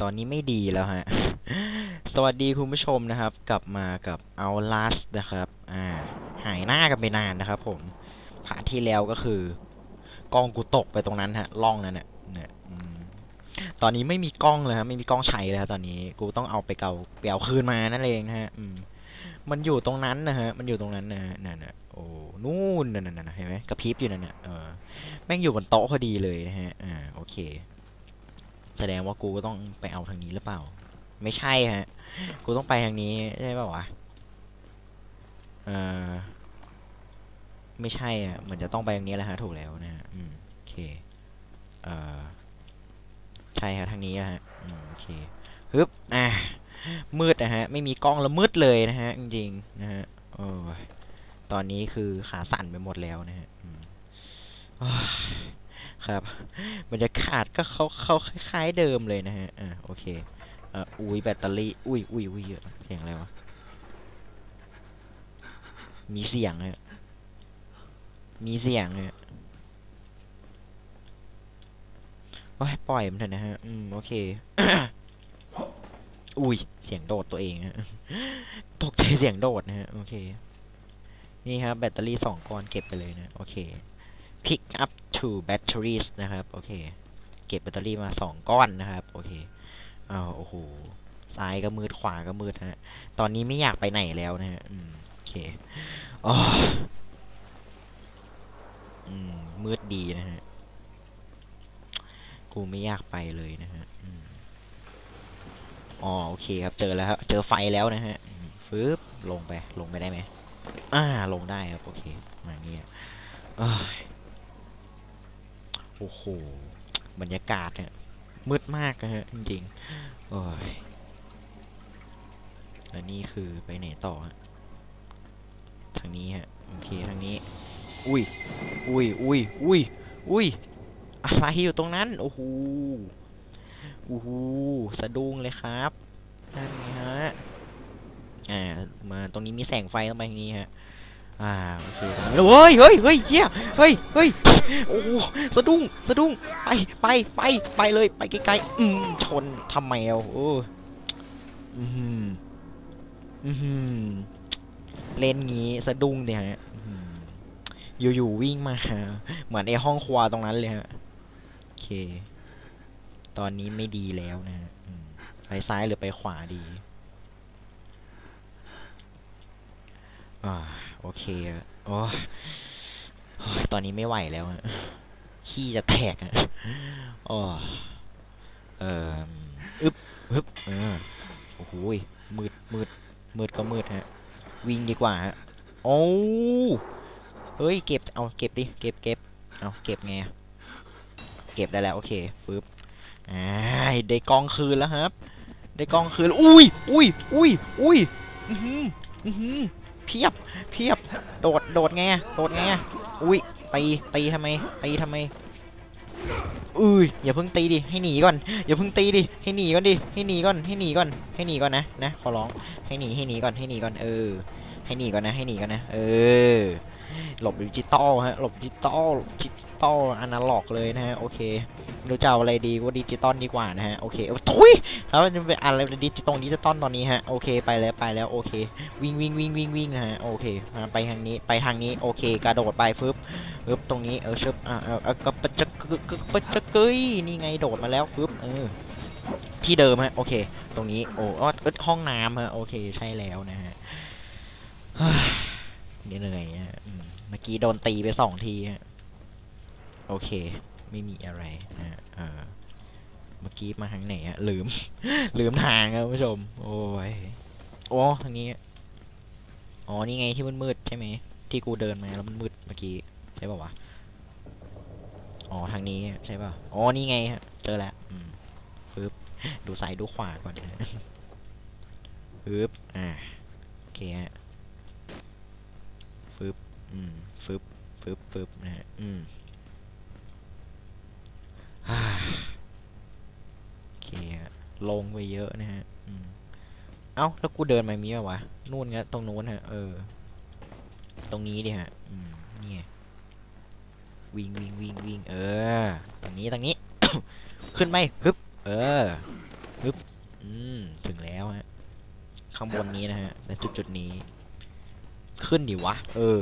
ตอนนี้ไม่ดีแล้วฮะ สวัสดีคุณผู้ชมนะครับ กลับมากับ Outlast นะครับ อ่า หายหน้ากันไปนานนะครับผมพาที่แล้วก็คือกล้องกูตกไปตรงนั้นฮะล่องนั่นน่ะเนี่ยตอนนี้ไม่มีกล้องเลยฮะไม่มีกล้องใช้แล้วตอนนี้กูต้องเอาไปเกาไปเอาคืนมานั่นเองนะฮะอืมมันอยู่ตรงนั้นนะฮะ มันอยู่ตรงนั้นนะฮะนั่นน่ะโอ้นู่นนั่นน่ะเห็นไหมกระพริบอยู่นั่นน่ะเออแม่งอยู่บนโต๊ะพอดีเลยนะฮะอ่าโอเค แสดงว่ากูก็ต้องไปเอาทางนี้หรือเปล่า ไม่ใช่ฮะ กูต้องไปทางนี้ใช่ป่าวะ เอ่อไม่ใช่อะเหมือนจะต้องไปทางนี้แหละฮะ ถูกแล้วนะฮะ อืม โอเค เอ่อใช่ฮะทางนี้ฮะ อืม โอเคฮึบ อ่ามืดนะฮะ ไม่มีกล้องแล้วมืดเลยนะฮะ จริงๆนะฮะ โอ้ย ตอนนี้คือขาสั่นไปหมดแล้วนะฮะ อืม ครับบรรยากาศก็เขาเขาคล้ายๆเดิมเลยนะฮะอ่าโอเคอ่าอุ้ยแบตเตอรี่อุ้ยอุ้ยอุ้ยเยอะเสียงอะไรวะมีเสียงฮะมีเสียงฮะโอ้ยปล่อยมันเถอะนะฮะอืมโอเคอุ้ยเสียงโดดตัวเองฮะตกใจเสียงโดดนะฮะโอเค นี่ครับแบตเตอรี่สองก้อนเก็บไปเลยนะ โอเค pick up to batteries นะครับโอเคเก็บแบตเตอรี่มาสองก้อนนะครับโอเคอ้าวโอ้โหซ้ายก็มืดขวาก็มืดฮะตอนนี้ไม่อยากไปไหนแล้วนะฮะอืมโอเคอ๋ออืมมืดดีนะฮะกูไม่อยากไปเลยนะฮะอ๋อโอเคครับเจอแล้วครับเจอไฟแล้วนะฮะฟืบลงไปลงไปได้ไหมอ่าลงได้ครับโอเคมาอย่างนี้อ้ย โอ้โห บรรยากาศเนี่ยมืดมากนะฮะจริงๆโอ้ยแล้วนี่คือไปไหนต่อฮะ ทางนี้ฮะ โอเค ทางนี้ อุ้ย อุ้ย อุ้ย อุ้ย อุ้ย อะไรอยู่ตรงนั้น โอ้โห โอ้โห สะดุ้งเลยครับ นั่นไงฮะ อ่า มาตรงนี้มีแสงไฟต้องไปทางนี้ฮะ อ่าโอเคเฮ้ยเฮ้ยเฮ้ยเฮียเฮ้ยเฮ้ยโอ้สะดุ้งสะดุ้งไปไปไปไปเลยไปไกลๆอืมชนทำแมวโอ้อืมอืมเล่นงี้สะดุ้งเนี่ยฮะอยู่ๆวิ่งมาเหมือนไอห้องครัวตรงนั้นเลยฮะโอเค ตอนนี้ไม่ดีแล้วนะฮะไปซ้ายหรือไปขวาดี อ่าโอเคอะโอ้ตอนนี้ไม่ไหวแล้วขี้จะแตกอะโอ้ยเอออึบอึบเออโอ้โหมืดมืดมืดก็มืดฮะ วิ่งดีกว่าฮะโอ้เฮ้ยเก็บเอาเก็บดิเก็บเก็บเอาเก็บไงเก็บได้แล้วโอเคฟึบอ่าได้กองคืนแล้วครับ ได้กองคืนอุ้ยอุ้ยอุ้ยอุ้ยอือหืออือหือ เพียบเพียบโดดโดดไงโดดไงอุ้ยตีตีทำไมตีทำไมอุ้ยอย่าเพิ่งตีดิให้หนีก่อนอย่าเพิ่งตีดิให้หนีก่อนดิให้หนีก่อนให้หนีก่อนให้หนีก่อนนะนะขอร้องให้หนีให้หนีก่อนให้หนีก่อนเออให้หนีก่อนนะให้หนีก่อนนะเออ หลบดิจิตอลฮะหลบดิจิตอลดิจิตอลอนาล็อกเลยนะฮะโอเครู้จะเอาอะไรดีก็ดิจิตอลดีกว่านะฮะโอเคเอาทุยแล้วมันจะเป็นอะไรดิจิตอลดิจิตอลตอนนี้ฮะโอเคไปแล้วไปแล้วโอเค วิ่งวิ่งวิ่งวิ่งวิ่งนะฮะโอเคไปทางนี้ไปทางนี้โอเค กระโดดไปฟึบฟึบตรงนี้เออชึบอ่าเออกระปะจะกึกกึกปะจะกึยนี่ไงโดดมาแล้วฟึบเออที่เดิมฮะโอเค ตรงนี้โอ้อ้ออห้องน้ำฮะโอเคใช่แล้วนะฮะเหนื่อยฮะ มเมื่อกี้โดนตีไปสองทีโอเค ไม่มีอะไรนะเออเมื่อกี้มาทางไหนอะลืม ลืมทางครับผู้ชม โอ้ยโอ้ทางนี้อ๋อนี่ไงที่มันมืดๆใช่ไหมที่กูเดินมาแล้วมันมืดเมื่อกี้ใช่ป่าวะอ๋อทางนี้ใช่ป่ะอ๋อนี่ไงเจอแล้วอืมฟึบดูซ้ายดูขวาก่อนฟึบอ่าโอเคฮะ อืมฟึบฟึบฟึบนะฮะอืมฮ่าโอเคลงไปเยอะนะฮะอืมเอ้า แล้วกูเดินมามีป่าวะ นู่นไงตรงนู้นฮะ เออ ตรงนี้ดิฮะ อืม นี่วิ่งวิ่งวิ่งวิ่งเออ ตรงนี้ตรงนี้ ขึ้นไหมฮึบ เออฮึบ อืม ถึงแล้วฮะ ข้างบนนี้นะฮะในจุดจุดนี้ ขึ้นดิวะ เออ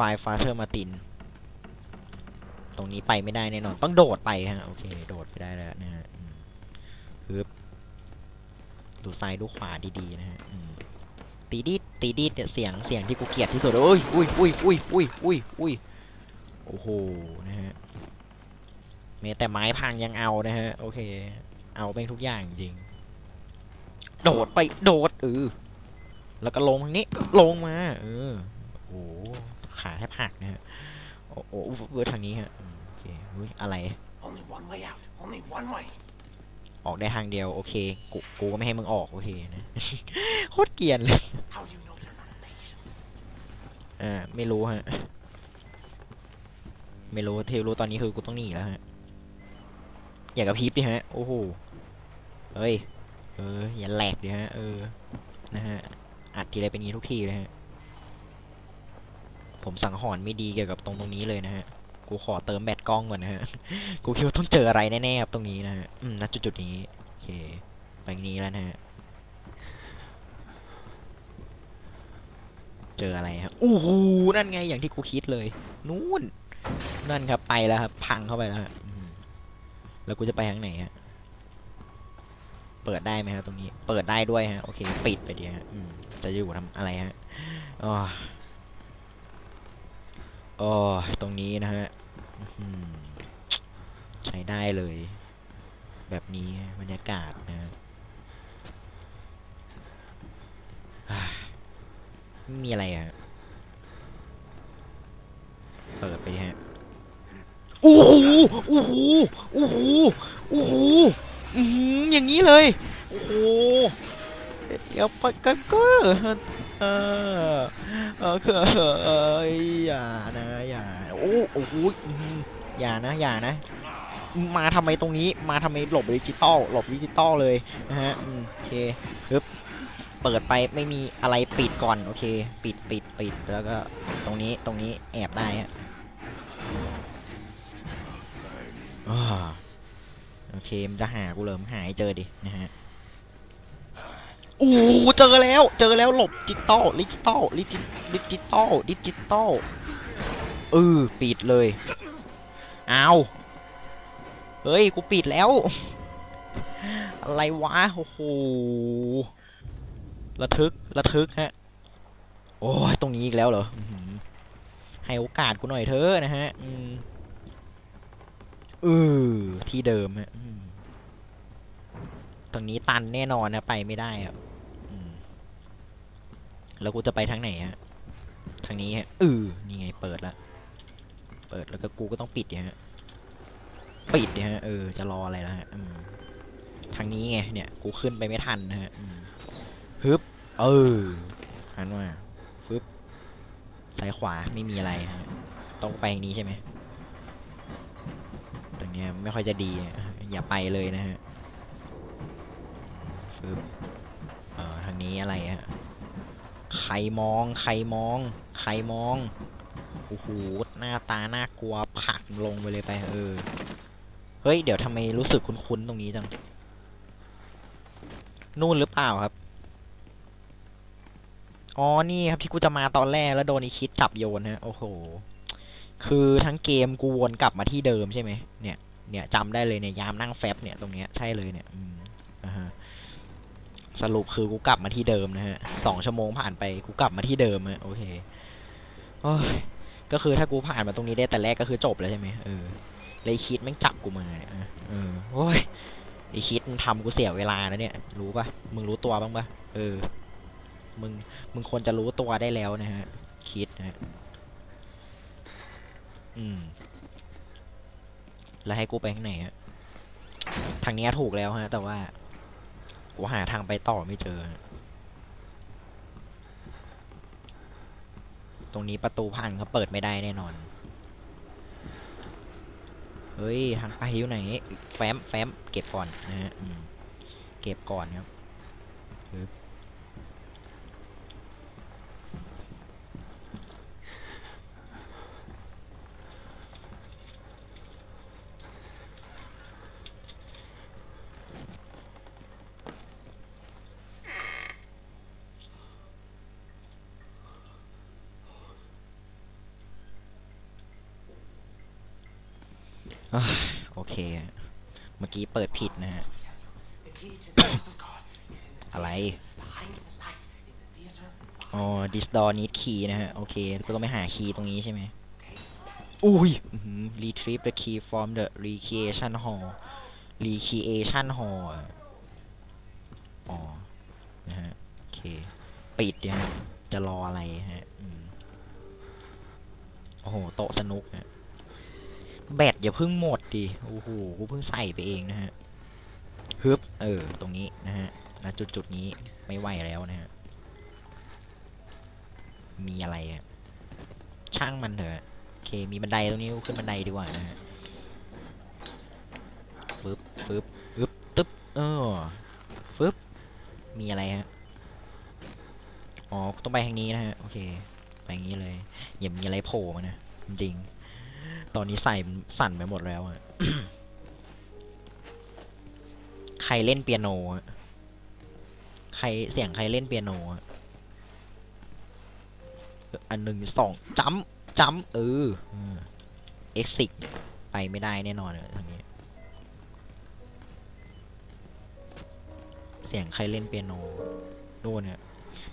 ไฟฟาเธอร์มาติน ตรงนี้ไปไม่ได้แน่นอน ต้องโดดไปฮะ โอเค โดดไปได้แล้วนะฮะฮึบดูซ้ายดูขวาดีๆนะฮะตีดีดตีดีดเนี่ยเสียงเสียงที่กูเกลียดที่สุดโอ้ยอุ้ยอุ้ยอุ้ยอุ้ยอุ้ยอุ้ยโอ้โหนะฮะแม้แต่ไม้พังยังเอานะฮะ โอเค เอาเป็นทุกอย่างจริง โดดไปโดดเออแล้วก็ลงทางนี้ลงมา เออโอ้โห ขาแทบหักนะฮะ โอ้โหเวอร์ทางนี้ฮะอืมโอเคอุ้ยอะไร Only one way out. Only one way. ออกได้ทางเดียว โอเค กู กูก็ไม่ให้มึงออก โอเคนะ โคตรเกรียนเลย How do you know you're not a patient? อ่า ไม่รู้ฮะ ไม่รู้ที่รู้ตอนนี้คือกูต้องหนีแล้วฮะ อย่ากระพริบดิฮะ โอ้โห เฮ้ย เออ อย่าแหลกดิฮะ เออ นะฮะ อัดทีไรเป็นงี้ทุกทีเลยฮะ ผมสังหรณ์ไม่ดีเกี่ยวกับตรงตรงนี้เลยนะฮะ กูขอเติมแบตกล้องก่อนนะฮะ กูคิดว่าต้องเจออะไรแน่ๆครับตรงนี้นะฮะ อืมณจุดจุดนี้ โอเค ไปนี้แล้วนะฮะ เจออะไรครับอู้หูนั่นไงอย่างที่กูคิดเลย นู่น นั่นครับไปแล้วครับ พังเข้าไปแล้วฮะแล้วกูจะไปทางไหนฮะ เปิดได้ไหมครับตรงนี้ เปิดได้ด้วยฮะ โอเค ปิดไปดีฮะจะอยู่ทำอะไรฮะ อ๋อ อ๋อตรงนี้นะฮะใช้ได้เลย แบบนี้บรรยากาศนะฮะอ่าไม่มีอะไรอะเปิดไปฮะโอ้โหโอ้โหโอ้โหโอ้โหอื้หืออย่างนี้เลย โอ้โหเดี๋ยวไปกันก็ เออเออคือเอออย่านะอย่าโอ้โอ้โหอย่านะอย่านะ มาทำไมตรงนี้มาทำไมหลบดิจิตอลหลบดิจิตอลเลยนะฮะโอเคปึ๊บเปิดไปไม่มีอะไรปิดก่อนโอเค ปิดปิดปิดแล้วก็ตรงนี้ตรงนี้แอบได้ฮะโอเคมันจะหากูเหลิมหายเจอดินะฮะ อ้โหเจอแล้ว เจอแล้วหลบดิจิตอลดิจิตอลดิจิดิจิตอลดิจิตอลเออปิดเลยเอาเฮ้ย กูปิดแล้ว อะไรวะ โอ้โห ระทึก ระทึกฮะ โอ้ย ตรงนี้อีกแล้วเหรอ ให้โอกาสกูหน่อยเถอะนะฮะ อืมเออที่เดิมฮะตรงนี้ตันแน่นอนนะ ไปไม่ได้อะอืม แล้วกูจะไปทางไหนฮะ ทางนี้ฮะเออนี่ไงเปิดละ เปิดแล้วก็กูก็ต้องปิดเนี่ยฮะ ปิดเนี่ยฮะ เออ จะรออะไรล้วฮะทางนี้ไง เนี่ย กูขึ้นไปไม่ทันนะฮะฮึบ เออ หันมาฟึบ ซ้ายขวาไม่มีอะไรฮะ ต้องไปอย่างนี้ใช่ไหมตรงเนี้ยไม่ค่อยจะดีอะอย่าไปเลยนะฮะฟึบ เออทางนี้อะไรฮะ ใครมอง ใครมอง ใครมอง โอ้โห หน้าตา น่ากลัว ผักลงไปเลยไป เออ เฮ้ย เดี๋ยวทำไมรู้สึกคุ้นๆ ตรงนี้จัง นู่นหรือเปล่าครับ อ๋อ นี่ครับที่กูจะมาตอนแรกแล้วโดนอีคิดจับโยนฮะ โอ้โห คือทั้งเกมกูวนกลับมาที่เดิมใช่ไหม เนี่ย เนี่ยจำได้เลยเนี่ย ยามนั่งแฟบเนี่ย ตรงเนี้ย ใช่เลยเนี่ย อืมอ่าฮะ สรุปคือกูกลับมาที่เดิมนะฮะสองชั่วโมงผ่านไปกูกลับมาที่เดิมฮะโอเคโอ้ยก็คือถ้ากูผ่านมาตรงนี้ได้แต่แรกก็คือจบแล้วใช่ไหมเออเลยคิดแม่งจับกูมาเนี่ยเออโอ้ยไอคิดมันทำกูเสียเวลานะเนี่ย รู้ปะมึงรู้ตัวบ้างปะเออ มึง มึงควรจะรู้ตัวได้แล้วนะฮะ คิดนะฮะอืม แล้วให้กูไปข้างไหนฮะ ทางนี้ถูกแล้วฮะ แต่ว่า กูหาทางไปต่อไม่เจอ ตรงนี้ประตูพังเขาเปิดไม่ได้แน่นอน เฮ้ย ทางไปอยู่ไหน แฟ้มแฟ้มเก็บก่อนนะฮะเก็บก่อนครับ เมื่อกี้เปิดผิดนะฮะ อะไรอ๋อ this door need key นะฮะ โอเคก็ต้องไปหาคีย์ตรงนี้ใช่ไหมอุ้ยรีทรีฟเด the key from the recreation hall รีคีเอชันฮ hall อ๋อ นะฮะ โอเค ปิดเนี่ยจะรออะไรฮะโอ้โห โต๊ะสนุกฮะ แบตอย่าเพิ่งหมดดิโอ้โหกูเพิ่งใส่ไปเองนะฮะฮึบเออตรงนี้นะฮะณจุดจุดนี้ไม่ไหวแล้วนะฮะมีอะไรอะช่างมันเถอะโอเคมีบันไดตรงนี้ขึ้นบันไดดีกว่านะฮะฟึบฟึบอึบตึ๊บเออฟึบมีอะไรฮะอ๋อต้องไปทางนี้นะฮะโอเคไปอย่างนี้เลยอย่ามีอะไรโผล่มานะจริง ตอนนี้ใส่สั่นไปหมดแล้วอะใครเล่นเปียโนอะใครเสียงใครเล่นเปียโนอะอันหนึ่งสองจัมจัมเออเอ็กซิกไปไม่ได้แน่นอนเลยทางนี้ เสียงใครเล่นเปียโนนู่นเนี่ย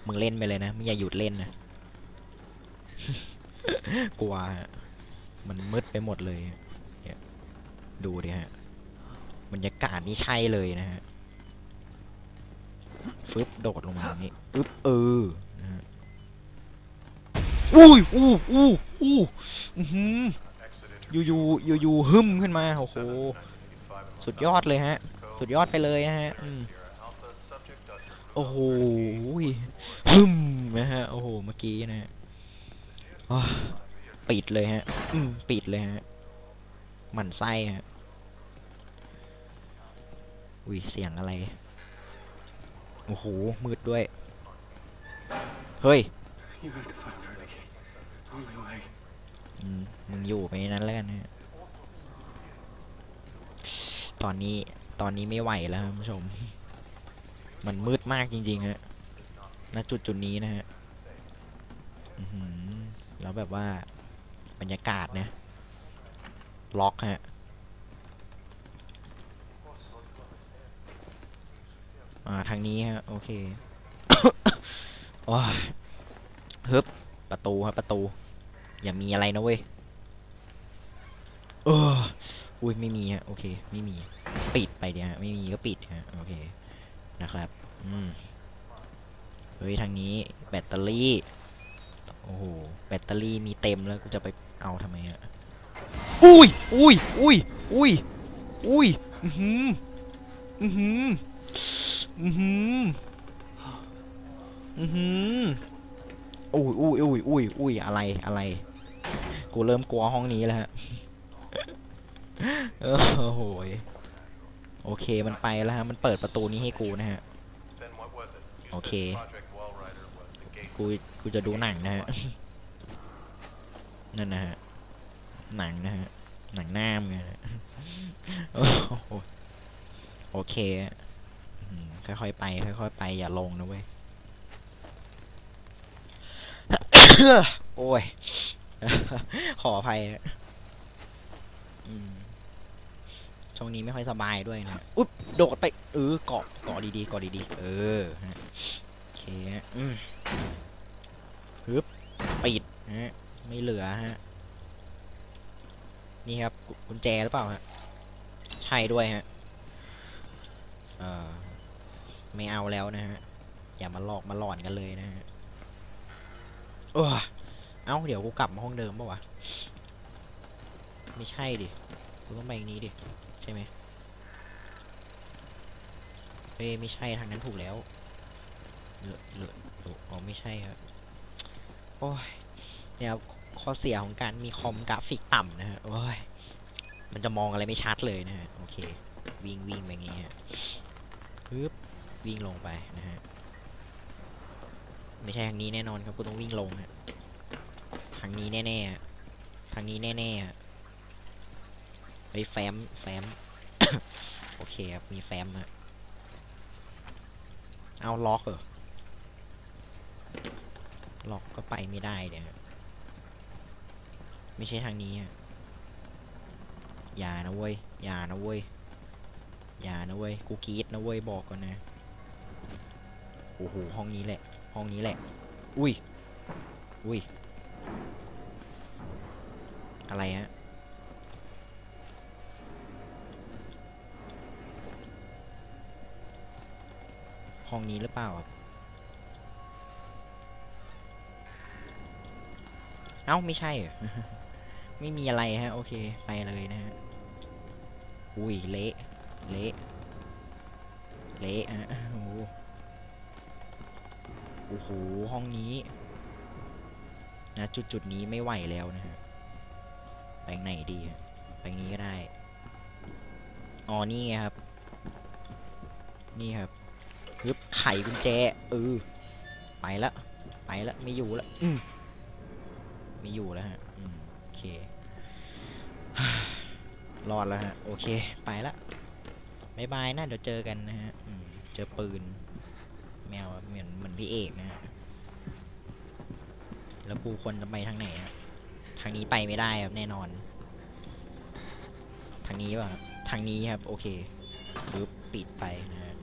มึงเล่นไปเลยนะไม่อย่าหยุดเล่นนะกลัวฮะ มันมืดไปหมดเลยเนี่ยดูดิฮะบรรยากาศนี่ใช่เลยนะฮะฟึบโดดลงมาอย่างนี้อึ๊บเออนะฮะอุ้ยอู้อู้อู้อือหืออยู่อยู่อยู่อยู่ๆหึมขึ้นมาโอ้โหสุดยอดเลยฮะ สุดยอดไปเลยนะฮะโอ้โหฮึมนะฮะโอ้โหเมื่อกี้นะฮะ ปิดเลยฮะ อืม ปิดเลยฮะ หมันไส้ฮะ อุ้ย เสียงอะไร โอ้โห มืดด้วย เฮ้ยอืมมึงอยู่ไปนั้นแล้วกันนะฮะ ตอนนี้ ตอนนี้ไม่ไหวแล้วคุณผู้ชม มันมืดมากจริงๆฮะ ณ จุดจุดนี้นะฮะแล้วแบบว่า บรรยากาศนะล็อกฮะอ่าทางนี้ฮะ โอเคโอ้ยฮึบประตูครับประตู อย่ามีอะไรนะเว้ยเอออุ้ยไม่มีฮะโอเค ไม่มีปิดไปเดี๋ยวฮะไม่มีก็ปิดฮะโอเคนะครับอืมเฮ้ยทางนี้แบตเตอรี่โอ้โหแบตเตอรี่มีเต็มแล้วกูจะไป เอาทำไมฮะอุ้ยอุ้ยอุ้ยอุ้ยอุ้ยอือหืออือหืออือหืออือหืออุ้ยอุ้ยอุ้ยอุ้ยอุ้ยอะไรอะไร กูเริ่มกลัวห้องนี้แล้วฮะโอ้โหยโอเคมันไปแล้วฮะมันเปิดประตูนี้ให้กูนะฮะ Then what was it? You Okay. said Project Wallrider was the gate. กูกูจะดูหนังนะฮะ นั่นนะฮะ หนังนะฮะ หนังหน้ามไงโอเคค่อยๆไป ค่อยๆไป อย่าลงนะเว้ย โอ้ย ขออภัยอะช่วงนี้ไม่ค่อยสบายด้วยนะ อุ๊บ โดดไป เออ เกาะ เกาะดีๆ เกาะดีๆ เออโอเคอืมฮึบปิดฮะ ไม่เหลือฮะ นี่ครับกุญแจหรือเปล่าฮะ ใช่ด้วยฮะ เออไม่เอาแล้วนะฮะ อย่ามาหลอกมาหลอนกันเลยนะฮะโอ้เอ้า เดี๋ยวกูกลับมาห้องเดิมปะวะ ไม่ใช่ดิ กูต้องไปอย่างนี้ดิ ใช่ไหมเอ้ยไม่ใช่ทางนั้นถูกแล้วเหลือเหลือเหลืออ๋อไม่ใช่ครับ โอ้ย เนี่ยครับข้อเสียของการมีคอมกราฟิกต่ำนะฮะโอ้ยมันจะมองอะไรไม่ชัดเลยนะฮะโอเค วิ่งวิ่งไปอย่างงี้ฮะปึ๊บวิ่งลงไปนะฮะไม่ใช่ทางนี้แน่นอนครับกูต้องวิ่งลงฮะทางนี้แน่ๆอะทางนี้แน่ๆอะเฮ้ยแฟ้มแฟ้มโอเคครับมีแฟ้มฮะเอาล็อกเหรอล็อกก็ไปไม่ได้เนี่ย ไม่ใช่ทางนี้ฮะอย่านะเว้ย อย่านะเว้ย อย่านะเว้ย กูกรีดนะเว้ย บอกก่อนนะ โอ้โห ห้องนี้แหละ ห้องนี้แหละ อุ้ย อุ้ย อะไรฮะ ห้องนี้หรือเปล่าครับ เอ้า ไม่ใช่เหรอ ไม่มีอะไรฮะ โอเค ไปเลยนะฮะ อุ้ย เละ เละ เละฮะโอ้โหโอ้โห ห้องนี้ นะจุดจุดนี้ไม่ไหวแล้วนะฮะ ไปไหนดี ไปนี้ก็ได้ อ๋อ นี่ไงครับ นี่ครับฮึบไขกุญแจเออไปละ ไปละ ไม่อยู่ละอืมไม่อยู่แล้วฮะ รอดแล้วฮะ โอเค ไปละบายบายนะเดี๋ยวเจอกันนะฮะเจอปืน แมวเหมือนเหมือนพี่เอกนะฮะ แล้วกูควรจะไปทางไหนอะทางนี้ไปไม่ได้ครับแน่นอน ทางนี้ป่ะทางนี้ครับ โอเคปึ๊บปิดไปนะฮะ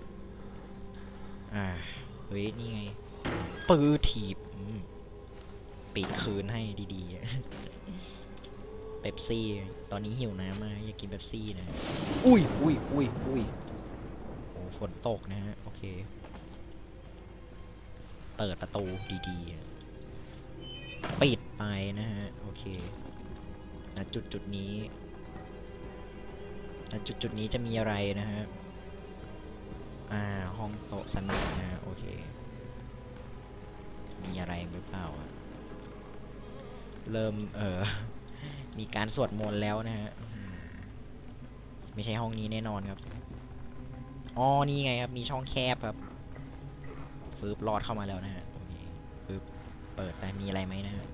อ่า เฮ้ย นี่ไง ปือถีบ ปิดคืนให้ดีๆ เป๊ปซี่ ตอนนี้หิวน้ำมากอยากกินเป๊ปซี่นะ อุ้ยอุ้ยอุ้ยอุ้ยโอ้ฝนตกนะฮะ โอเค เปิดประตูดีๆ ปิดไปนะฮะ โอเคนะจุดจุดๆนี้นะจุดจุดๆนี้จะมีอะไรนะฮะ อ่า ห้องโต๊ะสนุกนะฮะ โอเค มีอะไรหรือเปล่าอะเริ่ม เออ มีการสวดมนต์แล้วนะฮะไม่ใช่ห้องนี้แน่นอนครับอ๋อนี่ไงครับ มีช่องแคบครับฟืบลอดเข้ามาแล้วนะฮะโอเคฟืบเปิดไปมีอะไรไหมนะฮะ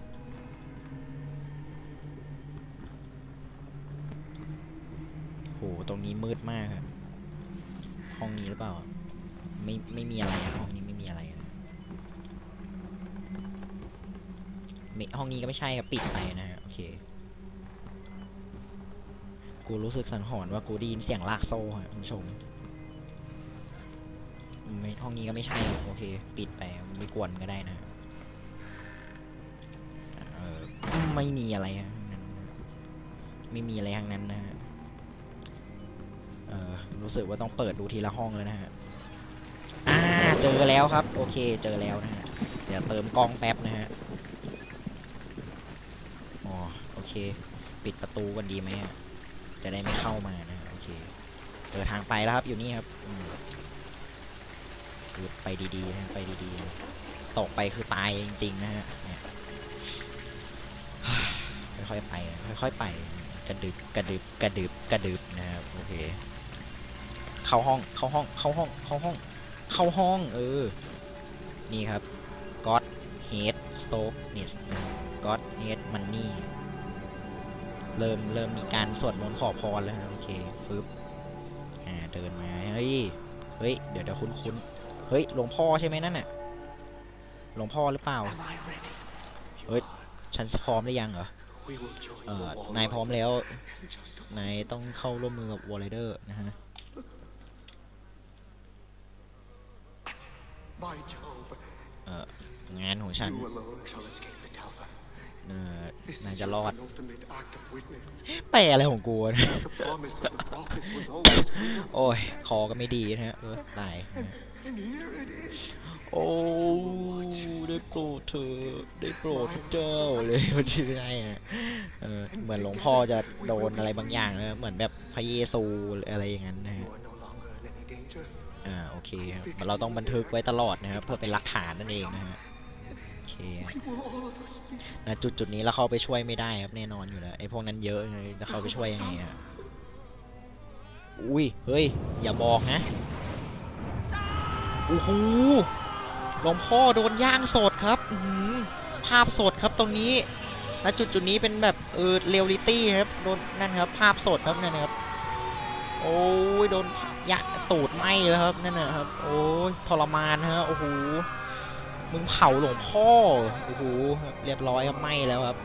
โหตรงนี้มืดมากครับห้องนี้หรือเปล่า ไม่ไม่มีอะไรห้องนี้ไม่มีอะไรนะห้องนี้ก็ไม่ใช่ครับปิดไปนะฮะโอเค กูรู้สึกสังหรณ์ว่ากูได้ยินเสียงลากโซ่ฮะคุณผู้ชมไม่ห้องนี้ก็ไม่ใช่ โอเค ปิดไปไม่กวนก็ได้นะเออไม่มีอะไรฮะทั้งนั้นนะไม่มีอะไรทั้งนั้นนะฮะเออรู้สึกว่าต้องเปิดดูทีละห้องเลยนะฮะอ่าเจอแล้วครับ โอเค เจอแล้วนะฮะเดี๋ยวเติมกล้องแป๊บนะฮะอ๋อโอเค ปิดประตูกันดีไหมฮะ จะได้ไม่เข้ามานะโอเคเจอทางไปแล้วครับอยู่นี่ครับคือไปดีๆนะไปดีๆ ตกไปคือตายจริงๆนะฮะค่อยๆไปค่อยๆไป กระดึบกระดึบกระดึบกระดึบนะครับโอเค เข้าห้องเข้าห้องเข้าห้องเข้าห้อง เข้าห้องเออ นี่ครับ God Head Stove Nest God Head Money เริ่มเริ่มมีการสวดมนต์ขอพรแล้วนะโอเคฟึบอ่าเดินมาเฮ้ยเฮ้ยเดี๋ยวเดี๋ยวคุ้นคุ้นๆเฮ้ยหลวงพ่อใช่ไหมนั่นน่ะหลวงพ่อหรือเปล่า Am I ready? You Wait. are. ฉันพร้อมหรือยังเหรอ We will join เอ่อ the wall นายพร้อมแล้ว in just a นายต้องเข้าร่วมมือกับวอลเลเดอร์นะฮะ My Job, เอ่องานของฉัน นาย is จะ your รอด penultimate act of witness. แปลอะไรของกูวะเนี่ย The promise of the prophets was always freedom. โอ้ย คอก็ไม่ดีนะฮะเออตายนะฮะ And here it is. โอ้ได้โปรดเธอได้โปรดเจ้าเลยมันชื่อไงอะเออเหมือนหลวงพ่อจะโดนอะไรบางอย่างนะเหมือนแบบพระเยซูหรืออะไรอย่างนั้นนะ You ฮะ are no longer in any danger. อ่าโอเคครับเราต้องบันทึกไว้ตลอดนะครับเพื่อเป็นหลักฐานนั่นเองนะฮะ นะจุดจุดนี้เราเข้าไปช่วยไม่ได้ครับแน่นอนอยู่แล้วไอ้พวกนั้นเยอะเลยจะเข้าไปช่วยยังไงอะอุ้ยเฮ้ยอย่าบอกนะโอ้โหหลวงพ่อโดนย่างสดครับภาพสดครับตรงนี้และจุดจุดนี้เป็นแบบเออเรียลลิตี้ครับโดนนั่นครับ ภาพสดครับนั่นนะครับโอ้ยโดนยะตูดไหมแล้วครับนั่นนะครับโอ้ยทรมานฮะโอ้โห มึงเผาหลวงพ่อ โอ้โห เรียบร้อยครับไหมแล้วครับ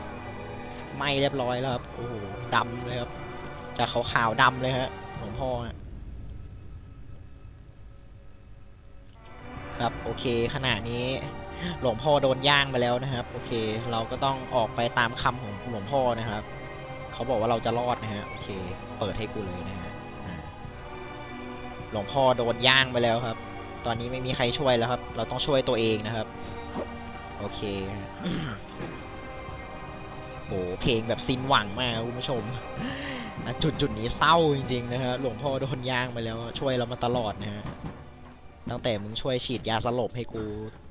ไหมเรียบร้อยแล้วครับ โอ้โหดำเลยครับ จากขาวๆดำเลยฮะหลวงพ่อครับ โอเค ขณะนี้หลวงพ่อโดนย่างไปแล้วนะครับ โอเค เราก็ต้องออกไปตามคำของหลวงพ่อนะครับ เขาบอกว่าเราจะรอดนะฮะ โอเค เปิดให้กูเลยนะฮะหลวงพ่อโดนย่างไปแล้วครับ ตอนนี้ไม่มีใครช่วยแล้วครับ เราต้องช่วยตัวเองนะครับ โอเคโหเพลงแบบสิ้นหวังมากคุณผู้ชมนะจุดจุดนี้เศร้าจริงๆนะฮะหลวงพ่อโดนย่างไปแล้วช่วยเรามาตลอดนะฮะตั้งแต่มึงช่วยฉีดยาสลบให้กู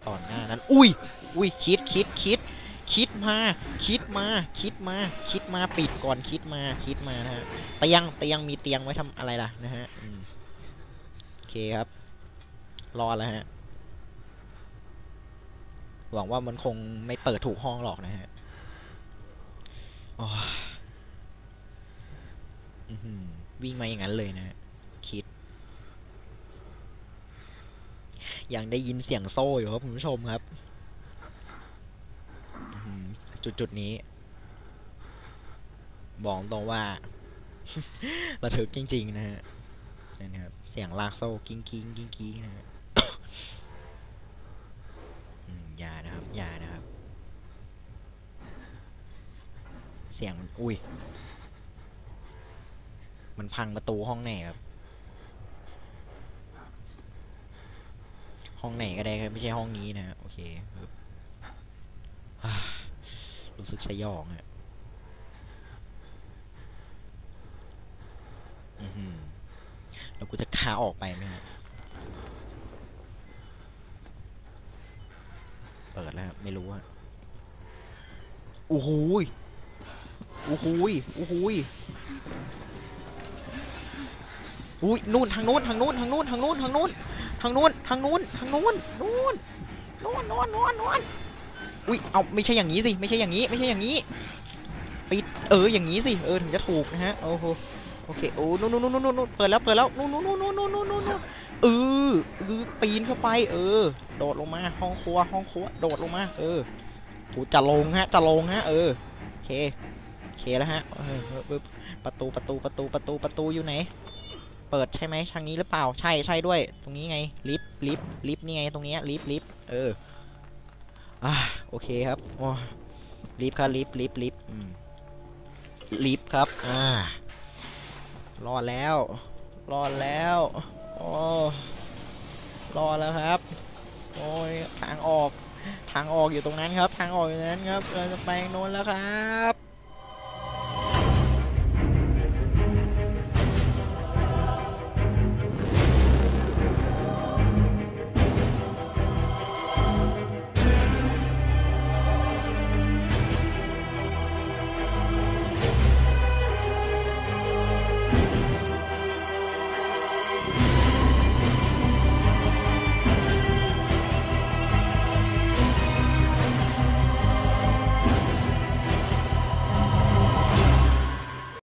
ตอนหน้านั้น อุ้ยอุ้ยคิดคิดคิด คิดมา คิดมา คิดมา คิดมาปิดก่อนคิดมาคิดมานะฮะเตียงเตียงมีเตียงไว้ทำอะไรล่ะนะฮะโอเคครับ รอดแล้วฮะ หวังว่ามันคงไม่เปิดถูกห้องหรอกนะฮะโอ้ยอื้อหือวิ่งมาอย่างนั้นเลยนะฮะคิด ยังได้ยินเสียงโซ่อยู่ครับคุณผู้ชมครับ จุดจุดนี้ บอกตรงว่าระทึกจริง ๆ นะฮะนี่นะครับ เสียงลากโซ่กิ้งกิ้งกิ้งกิ้งนะฮะ อย่านะครับ อย่านะครับ เสียงมันอุ้ย มันพังประตูห้องไหนครับ ห้องไหนก็ได้ครับ ไม่ใช่ห้องนี้นะโอเคอรู้สึกสยองฮะอือหือแล้วกูจะคาออกไปไหมฮะ เปิดแล้วครับไม่รู้อะโอ้โหโอ้โหโอ้โหอุ้ยนู่นทางนู้นทางนู้นทางนู้นทางนู้นทางนู้นทางนู้นทางนู้นทางนู้นนู้นนู้นนู้นนู้นนู้นอุ้ยเอาไม่ใช่อย่างนี้สิไม่ใช่อย่างนี้ไม่ใช่อย่างนี้ปิดเอออย่างนี้สิเออถึงจะถูกนะฮะโอ้โหโอเคโอ้นู่นนู่นนู่นนู่นเปิดแล้วเปิดแล้วนู่นนู่นนู่นนู่นนู่นนู่นนู่น เออเออปีนเข้าไป เออ โดดลงมาห้องครัวห้องครัวโดดลงมา เออกูจะลงฮะจะลงฮะ เออโอเคโอเคแล้วฮะเออประตูประตูประตูประตูประตูอยู่ไหน เปิดใช่ไหมทางนี้หรือเปล่าใช่ใช่ด้วย ตรงนี้ไงลิฟต์ลิฟต์ลิฟต์นี่ไงตรงเนี้ยลิฟต์ลิฟต์เอออ่าโอเคครับโอ้ลิฟต์ครับลิฟต์ลิฟต์ลิฟต์ลิฟต์ครับอ่ารอดแล้วรอดแล้ว อ้รอแล้วครับ โอ้ยทางออก ทางออกอยู่ตรงนั้นครับ ทางออกอยู่ตรงนั้นครับ เราจะไปโน้นแล้วครับ